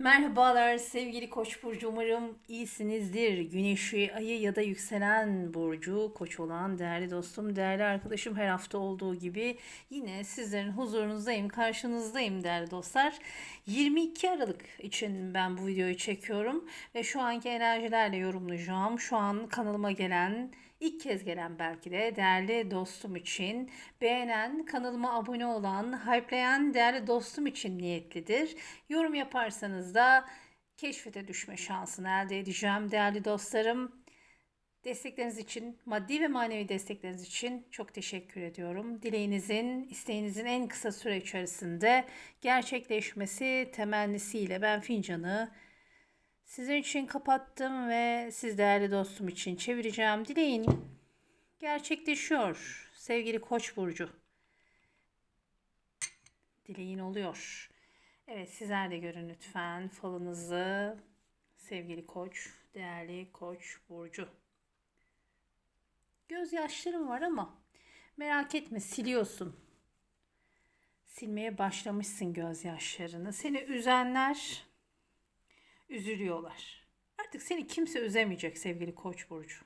Merhabalar sevgili Koç burcu umarım iyisinizdir. Güneşi, ayı ya da yükselen burcu Koç olan değerli dostum, değerli arkadaşım her hafta olduğu gibi yine sizlerin huzurunuzdayım, karşınızdayım değerli dostlar. 22 Aralık için ben bu videoyu çekiyorum ve şu anki enerjilerle yorumlayacağım. Şu an kanalıma gelen İlk kez gelen belki de değerli dostum için, beğenen, kanalıma abone olan, hype'layan değerli dostum için niyetlidir. Yorum yaparsanız da keşfete düşme şansını elde edeceğim değerli dostlarım. Destekleriniz için, maddi ve manevi destekleriniz için çok teşekkür ediyorum. Dileğinizin, isteğinizin en kısa süre içerisinde gerçekleşmesi temennisiyle ben fincanı Sizin için kapattım ve siz değerli dostum için çevireceğim. Dileğin gerçekleşiyor sevgili Koç burcu. Dileğin oluyor. Evet sizler de görün lütfen falınızı sevgili Koç, değerli Koç burcu. Gözyaşlarım var ama merak etme siliyorsun. Silmeye başlamışsın gözyaşlarını. Seni üzenler üzülüyorlar. Artık seni kimse üzemeyecek sevgili Koç burcu.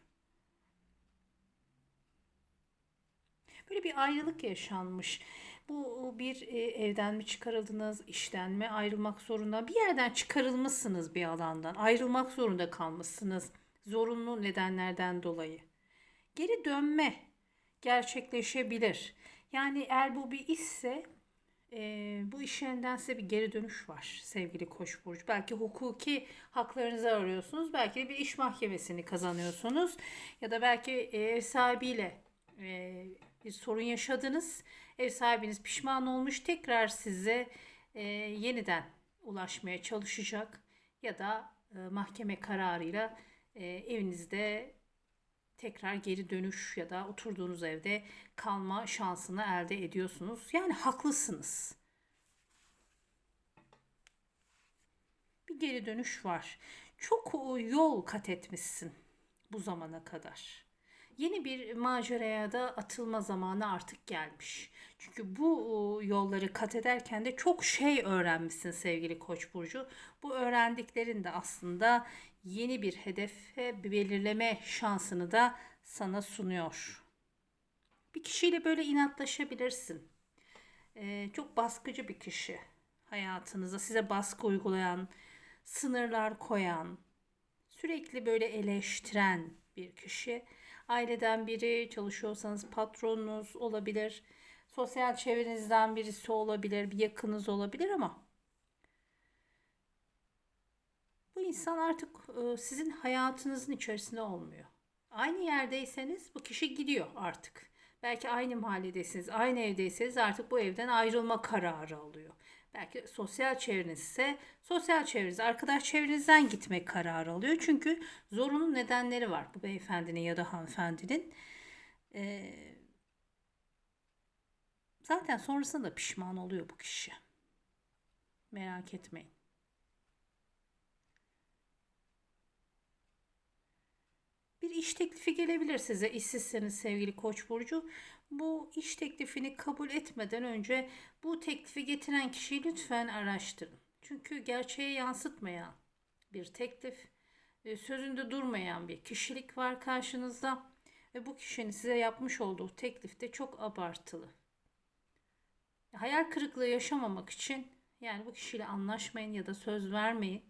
Böyle bir ayrılık yaşanmış. Bu bir e, evden mi çıkarıldınız, işten mi ayrılmak zorunda? Bir yerden çıkarılmışsınız bir alandan. Ayrılmak zorunda kalmışsınız. Zorunlu nedenlerden dolayı. Geri dönme gerçekleşebilir. Yani eğer bu bir işse e, bu iş yerinden size bir geri dönüş var sevgili Koç burcu. Belki hukuki haklarınızı arıyorsunuz. Belki de bir iş mahkemesini kazanıyorsunuz. Ya da belki ev sahibiyle e, bir sorun yaşadınız. Ev sahibiniz pişman olmuş. Tekrar size e, yeniden ulaşmaya çalışacak. Ya da e, mahkeme kararıyla e, evinizde tekrar geri dönüş ya da oturduğunuz evde kalma şansını elde ediyorsunuz. Yani haklısınız. Bir geri dönüş var. Çok yol kat etmişsin bu zamana kadar. Yeni bir maceraya da atılma zamanı artık gelmiş. Çünkü bu yolları kat ederken de çok şey öğrenmişsin sevgili Koç burcu. Bu öğrendiklerin de aslında yeni bir hedefe belirleme şansını da sana sunuyor. Bir kişiyle böyle inatlaşabilirsin. Ee, çok baskıcı bir kişi hayatınızda size baskı uygulayan, sınırlar koyan, sürekli böyle eleştiren bir kişi. Aileden biri, çalışıyorsanız patronunuz olabilir. Sosyal çevrenizden birisi olabilir, bir yakınız olabilir ama bu insan artık e, sizin hayatınızın içerisinde olmuyor. Aynı yerdeyseniz bu kişi gidiyor artık. Belki aynı mahalledesiniz, aynı evdeyseniz artık bu evden ayrılma kararı alıyor. Belki sosyal çevreniz ise sosyal çevreniz, arkadaş çevrenizden gitmek kararı alıyor. Çünkü zorunlu nedenleri var bu beyefendinin ya da hanımefendinin. Ee, zaten sonrasında da pişman oluyor bu kişi. Merak etmeyin. Bir iş teklifi gelebilir size işsizseniz sevgili Koç burcu. Bu iş teklifini kabul etmeden önce bu teklifi getiren kişiyi lütfen araştırın. Çünkü gerçeğe yansıtmayan bir teklif, e, sözünde durmayan bir kişilik var karşınızda ve bu kişinin size yapmış olduğu teklif de çok abartılı. Hayal kırıklığı yaşamamak için yani bu kişiyle anlaşmayın ya da söz vermeyin.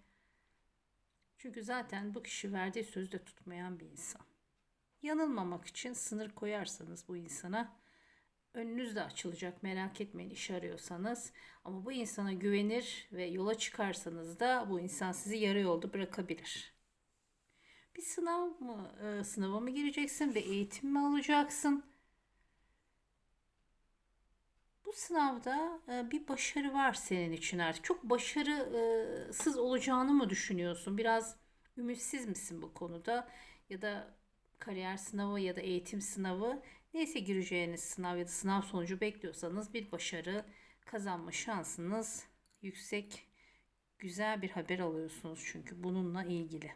Çünkü zaten bu kişi verdiği sözde tutmayan bir insan. Yanılmamak için sınır koyarsanız bu insana önünüz de açılacak merak etmeyin iş arıyorsanız. Ama bu insana güvenir ve yola çıkarsanız da bu insan sizi yarı yolda bırakabilir. Bir sınav mı, e, sınava mı gireceksin, bir eğitim mi alacaksın? Bu sınavda e, bir başarı var senin için artık. Çok başarısız olacağını mı düşünüyorsun? Biraz ümitsiz misin bu konuda? Ya da kariyer sınavı ya da eğitim sınavı neyse gireceğiniz sınav ya da sınav sonucu bekliyorsanız bir başarı kazanma şansınız yüksek. Güzel bir haber alıyorsunuz çünkü bununla ilgili.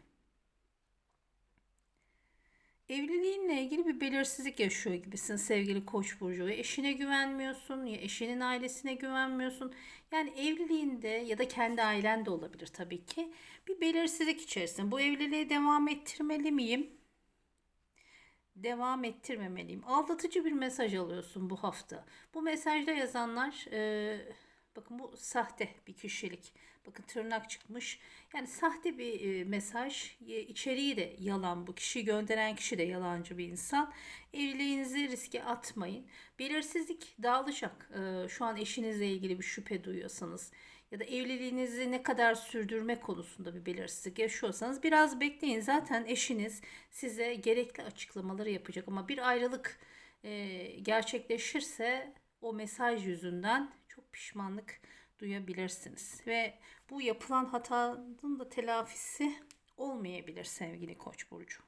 Evliliğinle ilgili bir belirsizlik yaşıyor gibisin sevgili Koç burcu. Ya eşine güvenmiyorsun ya eşinin ailesine güvenmiyorsun. Yani evliliğinde ya da kendi ailen de olabilir tabii ki. Bir belirsizlik içerisinde. Bu evliliğe devam ettirmeli miyim? Devam ettirmemeliyim. Aldatıcı bir mesaj alıyorsun bu hafta. Bu mesajda yazanlar e, bakın bu sahte bir kişilik. Bakın tırnak çıkmış. Yani sahte bir e, mesaj. E, içeriği de yalan bu. Kişi gönderen kişi de yalancı bir insan. Evliliğinizi riske atmayın. Belirsizlik dağılacak. E, şu an eşinizle ilgili bir şüphe duyuyorsanız ya da evliliğinizi ne kadar sürdürme konusunda bir belirsizlik yaşıyorsanız biraz bekleyin. Zaten eşiniz size gerekli açıklamaları yapacak ama bir ayrılık e, gerçekleşirse o mesaj yüzünden çok pişmanlık duyabilirsiniz. Ve bu yapılan hatanın da telafisi olmayabilir sevgili Koç burcu.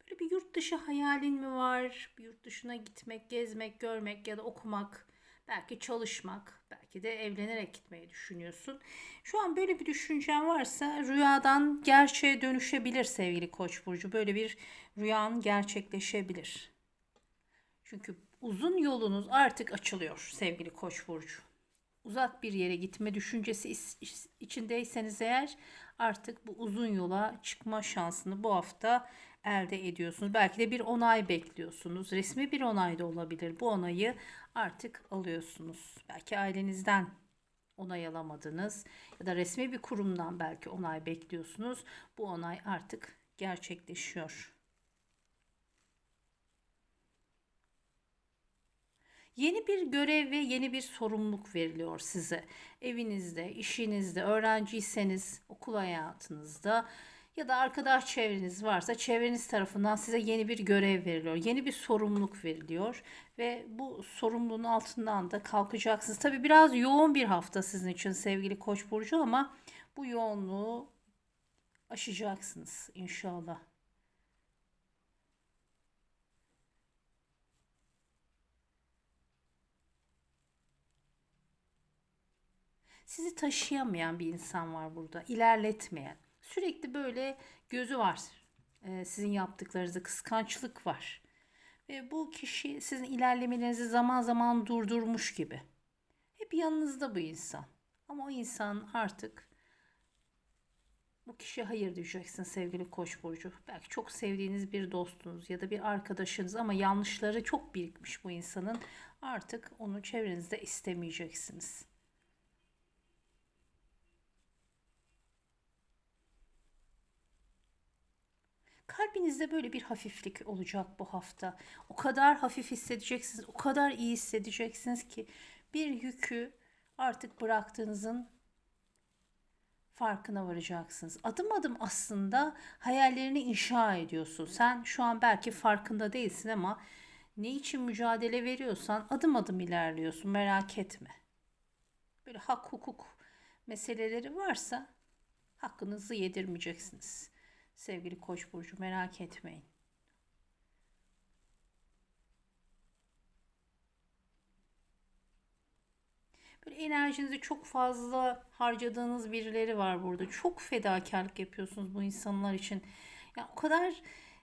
Böyle bir yurt dışı hayalin mi var? Bir yurt dışına gitmek, gezmek, görmek ya da okumak, belki çalışmak, belki de evlenerek gitmeyi düşünüyorsun. Şu an böyle bir düşüncen varsa rüyadan gerçeğe dönüşebilir sevgili Koç burcu. Böyle bir rüyan gerçekleşebilir. Çünkü uzun yolunuz artık açılıyor sevgili Koç burcu. Uzak bir yere gitme düşüncesi içindeyseniz eğer artık bu uzun yola çıkma şansını bu hafta elde ediyorsunuz. Belki de bir onay bekliyorsunuz. Resmi bir onay da olabilir. Bu onayı artık alıyorsunuz. Belki ailenizden onay alamadınız ya da resmi bir kurumdan belki onay bekliyorsunuz. Bu onay artık gerçekleşiyor. Yeni bir görev ve yeni bir sorumluluk veriliyor size. Evinizde, işinizde, öğrenciyseniz okul hayatınızda ya da arkadaş çevreniz varsa çevreniz tarafından size yeni bir görev veriliyor. Yeni bir sorumluluk veriliyor ve bu sorumluluğun altından da kalkacaksınız. Tabi biraz yoğun bir hafta sizin için sevgili Koç burcu ama bu yoğunluğu aşacaksınız inşallah. Sizi taşıyamayan bir insan var burada. ilerletmeyen. Sürekli böyle gözü var. Ee, sizin yaptıklarınızda kıskançlık var. Ve bu kişi sizin ilerlemelerinizi zaman zaman durdurmuş gibi. Hep yanınızda bu insan. Ama o insan artık bu kişiye hayır diyeceksin sevgili Koç burcu. Belki çok sevdiğiniz bir dostunuz ya da bir arkadaşınız ama yanlışları çok birikmiş bu insanın. Artık onu çevrenizde istemeyeceksiniz. Kalbinizde böyle bir hafiflik olacak bu hafta. O kadar hafif hissedeceksiniz, o kadar iyi hissedeceksiniz ki bir yükü artık bıraktığınızın farkına varacaksınız. Adım adım aslında hayallerini inşa ediyorsun. Sen şu an belki farkında değilsin ama ne için mücadele veriyorsan adım adım ilerliyorsun. Merak etme. Böyle hak hukuk meseleleri varsa hakkınızı yedirmeyeceksiniz sevgili Koç burcu merak etmeyin. Böyle enerjinizi çok fazla harcadığınız birileri var burada. Çok fedakarlık yapıyorsunuz bu insanlar için. Yani o kadar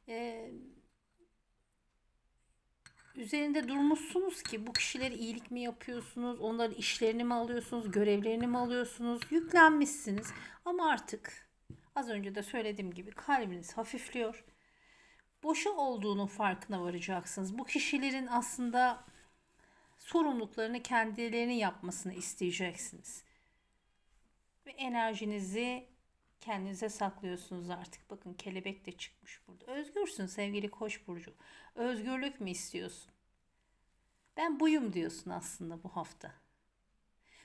e, üzerinde durmuşsunuz ki bu kişilere iyilik mi yapıyorsunuz? Onların işlerini mi alıyorsunuz? Görevlerini mi alıyorsunuz? Yüklenmişsiniz. Ama artık Az önce de söylediğim gibi kalbiniz hafifliyor. Boşa olduğunun farkına varacaksınız. Bu kişilerin aslında sorumluluklarını kendilerinin yapmasını isteyeceksiniz. Ve enerjinizi kendinize saklıyorsunuz artık. Bakın kelebek de çıkmış burada. Özgürsün sevgili Koç burcu. Özgürlük mü istiyorsun? Ben buyum diyorsun aslında bu hafta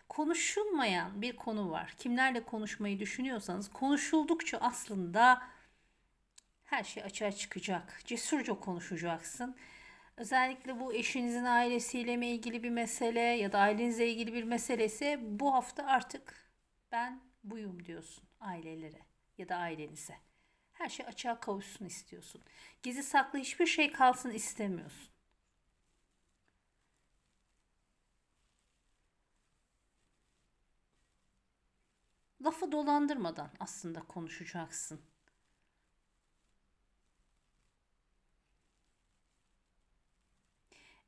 konuşulmayan bir konu var. Kimlerle konuşmayı düşünüyorsanız konuşuldukça aslında her şey açığa çıkacak. Cesurca konuşacaksın. Özellikle bu eşinizin ailesiyle mi ilgili bir mesele ya da ailenizle ilgili bir meselesi bu hafta artık ben buyum diyorsun ailelere ya da ailenize. Her şey açığa kavuşsun istiyorsun. Gizli saklı hiçbir şey kalsın istemiyorsun. Lafı dolandırmadan aslında konuşacaksın.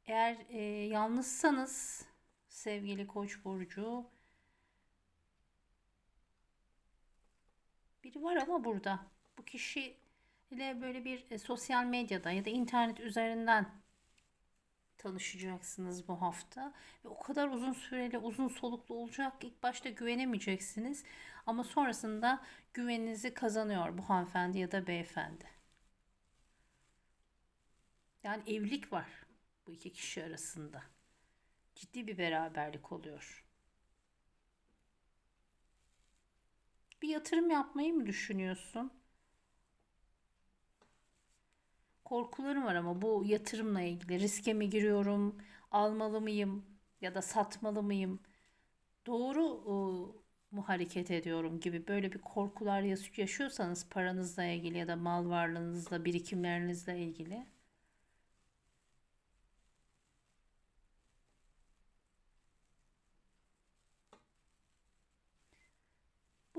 Eğer e, yalnızsanız sevgili Koç burcu biri var ama burada. Bu kişi ile böyle bir e, sosyal medyada ya da internet üzerinden tanışacaksınız bu hafta ve o kadar uzun süreli, uzun soluklu olacak ilk başta güvenemeyeceksiniz ama sonrasında güveninizi kazanıyor bu hanımefendi ya da beyefendi. Yani evlilik var bu iki kişi arasında. Ciddi bir beraberlik oluyor. Bir yatırım yapmayı mı düşünüyorsun? Korkularım var ama bu yatırımla ilgili. Riske mi giriyorum, almalı mıyım? Ya da satmalı mıyım? Doğru e, mu hareket ediyorum gibi böyle bir korkular yaşıyorsanız paranızla ilgili ya da mal varlığınızla, birikimlerinizle ilgili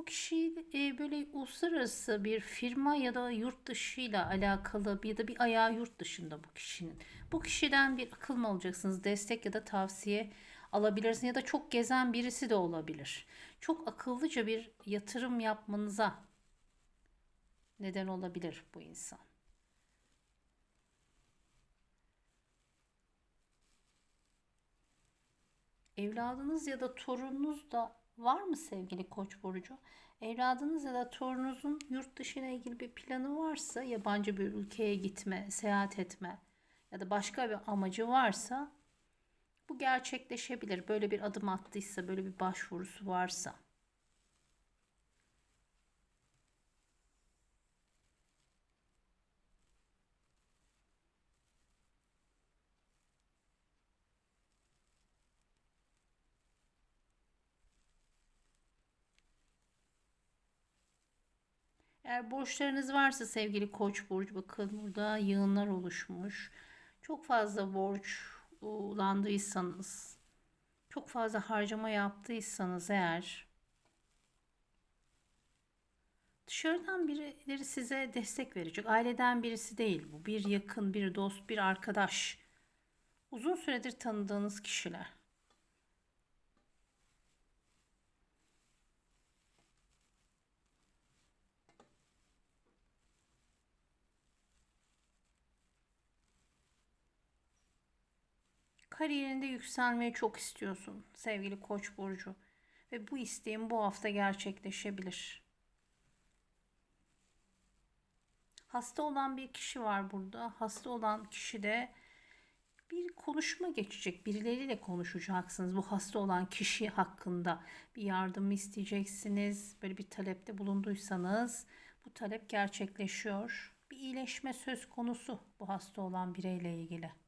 bu kişi e, böyle uluslararası bir firma ya da yurt dışıyla alakalı ya da bir ayağı yurt dışında bu kişinin. Bu kişiden bir akıl mı alacaksınız? Destek ya da tavsiye alabilirsiniz ya da çok gezen birisi de olabilir. Çok akıllıca bir yatırım yapmanıza neden olabilir bu insan. Evladınız ya da torununuz da var mı sevgili Koç burcu? Evladınız ya da torununuzun yurt dışına ilgili bir planı varsa, yabancı bir ülkeye gitme, seyahat etme ya da başka bir amacı varsa bu gerçekleşebilir. Böyle bir adım attıysa, böyle bir başvurusu varsa. Eğer borçlarınız varsa sevgili Koç burcu bakın burada yığınlar oluşmuş. Çok fazla borçlandıysanız, çok fazla harcama yaptıysanız eğer dışarıdan birileri size destek verecek. Aileden birisi değil bu. Bir yakın, bir dost, bir arkadaş. Uzun süredir tanıdığınız kişiler. Kariyerinde yükselmeyi çok istiyorsun sevgili Koç burcu ve bu isteğin bu hafta gerçekleşebilir. Hasta olan bir kişi var burada. Hasta olan kişi de bir konuşma geçecek. Birileriyle konuşacaksınız. Bu hasta olan kişi hakkında bir yardım isteyeceksiniz. Böyle bir talepte bulunduysanız bu talep gerçekleşiyor. Bir iyileşme söz konusu bu hasta olan bireyle ilgili.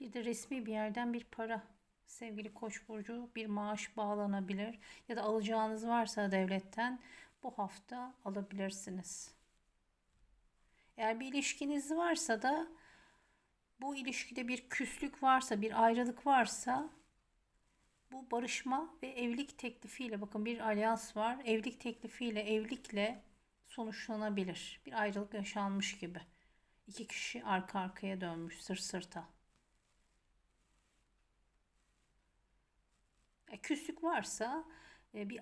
Bir de resmi bir yerden bir para sevgili Koç burcu bir maaş bağlanabilir ya da alacağınız varsa devletten bu hafta alabilirsiniz. Eğer bir ilişkiniz varsa da bu ilişkide bir küslük varsa, bir ayrılık varsa bu barışma ve evlilik teklifiyle bakın bir alyans var. Evlilik teklifiyle, evlilikle sonuçlanabilir. Bir ayrılık yaşanmış gibi. İki kişi arka arkaya dönmüş sırt sırta. E, küslük varsa e, bir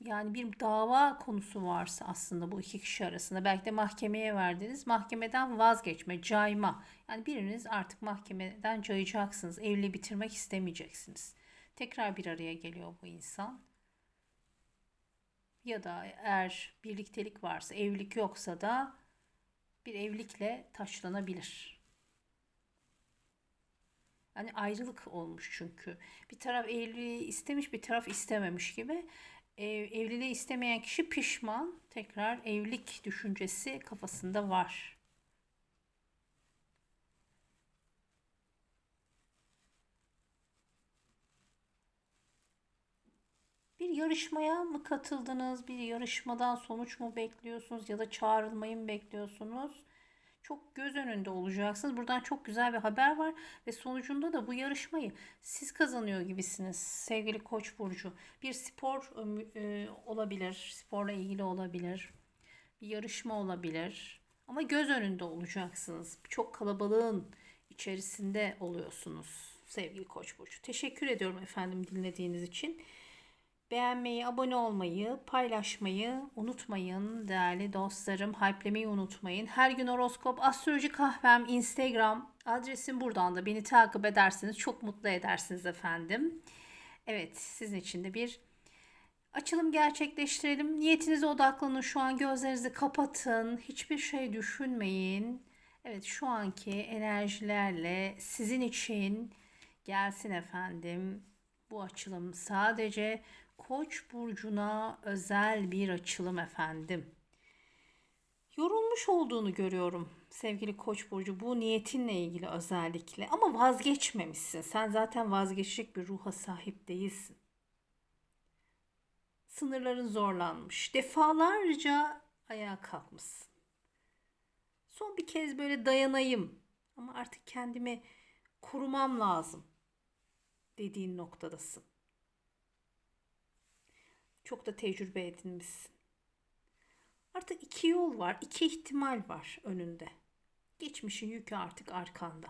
yani bir dava konusu varsa aslında bu iki kişi arasında belki de mahkemeye verdiniz. Mahkemeden vazgeçme, cayma. Yani biriniz artık mahkemeden cayacaksınız. Evli bitirmek istemeyeceksiniz. Tekrar bir araya geliyor bu insan. Ya da eğer birliktelik varsa, evlilik yoksa da bir evlilikle taşlanabilir. Yani ayrılık olmuş çünkü. Bir taraf evliliği istemiş, bir taraf istememiş gibi. Ev, evliliği istemeyen kişi pişman. Tekrar evlilik düşüncesi kafasında var. Bir yarışmaya mı katıldınız? Bir yarışmadan sonuç mu bekliyorsunuz ya da çağrılmayı mı bekliyorsunuz? Çok göz önünde olacaksınız. Buradan çok güzel bir haber var ve sonucunda da bu yarışmayı siz kazanıyor gibisiniz sevgili Koç burcu. Bir spor e, olabilir, sporla ilgili olabilir. Bir yarışma olabilir. Ama göz önünde olacaksınız. Çok kalabalığın içerisinde oluyorsunuz sevgili Koç burcu. Teşekkür ediyorum efendim dinlediğiniz için. Beğenmeyi, abone olmayı, paylaşmayı unutmayın değerli dostlarım. Hype'lemeyi unutmayın. Her gün horoskop, astroloji kahvem, Instagram adresim buradan da beni takip ederseniz çok mutlu edersiniz efendim. Evet sizin için de bir açılım gerçekleştirelim. Niyetinize odaklanın. Şu an gözlerinizi kapatın. Hiçbir şey düşünmeyin. Evet şu anki enerjilerle sizin için gelsin efendim. Bu açılım sadece Koç burcuna özel bir açılım efendim. Yorulmuş olduğunu görüyorum sevgili Koç burcu bu niyetinle ilgili özellikle ama vazgeçmemişsin. Sen zaten vazgeçecek bir ruha sahip değilsin. Sınırların zorlanmış. Defalarca ayağa kalkmışsın. Son bir kez böyle dayanayım ama artık kendimi korumam lazım dediğin noktadasın. Çok da tecrübe edinmişsin. Artık iki yol var, iki ihtimal var önünde. Geçmişin yükü artık arkanda.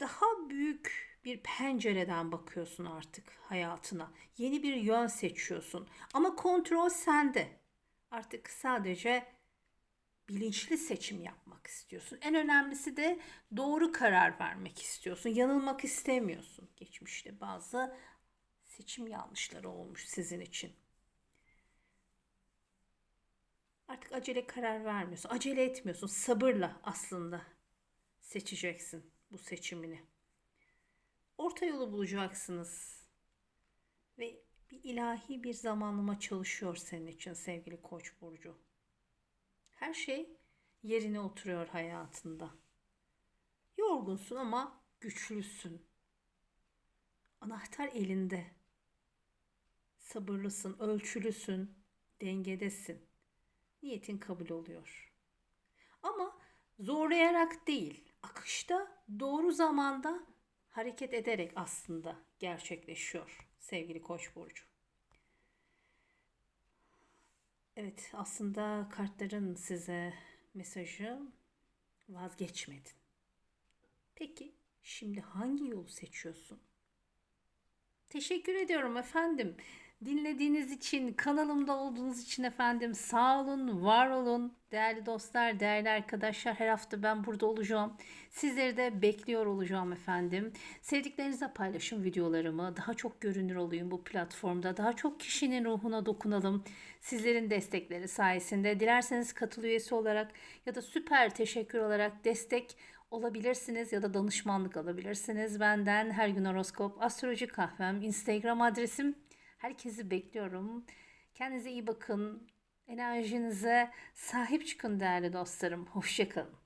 Daha büyük bir pencereden bakıyorsun artık hayatına. Yeni bir yön seçiyorsun. Ama kontrol sende. Artık sadece bilinçli seçim yapmak istiyorsun. En önemlisi de doğru karar vermek istiyorsun. Yanılmak istemiyorsun. Geçmişte bazı seçim yanlışları olmuş sizin için. Artık acele karar vermiyorsun. Acele etmiyorsun. Sabırla aslında seçeceksin bu seçimini. Orta yolu bulacaksınız. Ve bir ilahi bir zamanlama çalışıyor senin için sevgili Koç burcu. Her şey yerine oturuyor hayatında. Yorgunsun ama güçlüsün. Anahtar elinde. Sabırlısın, ölçülüsün, dengedesin. Niyetin kabul oluyor. Ama zorlayarak değil, akışta doğru zamanda hareket ederek aslında gerçekleşiyor sevgili Koç burcu. Evet, aslında kartların size mesajı vazgeçmedin. Peki şimdi hangi yolu seçiyorsun? Teşekkür ediyorum efendim. Dinlediğiniz için, kanalımda olduğunuz için efendim sağ olun, var olun. Değerli dostlar, değerli arkadaşlar her hafta ben burada olacağım. Sizleri de bekliyor olacağım efendim. Sevdiklerinizle paylaşın videolarımı. Daha çok görünür olayım bu platformda. Daha çok kişinin ruhuna dokunalım. Sizlerin destekleri sayesinde. Dilerseniz katıl üyesi olarak ya da süper teşekkür olarak destek olabilirsiniz ya da danışmanlık alabilirsiniz. Benden her gün horoskop, astroloji kahvem, Instagram adresim. Herkesi bekliyorum. Kendinize iyi bakın. Enerjinize sahip çıkın değerli dostlarım. Hoşçakalın.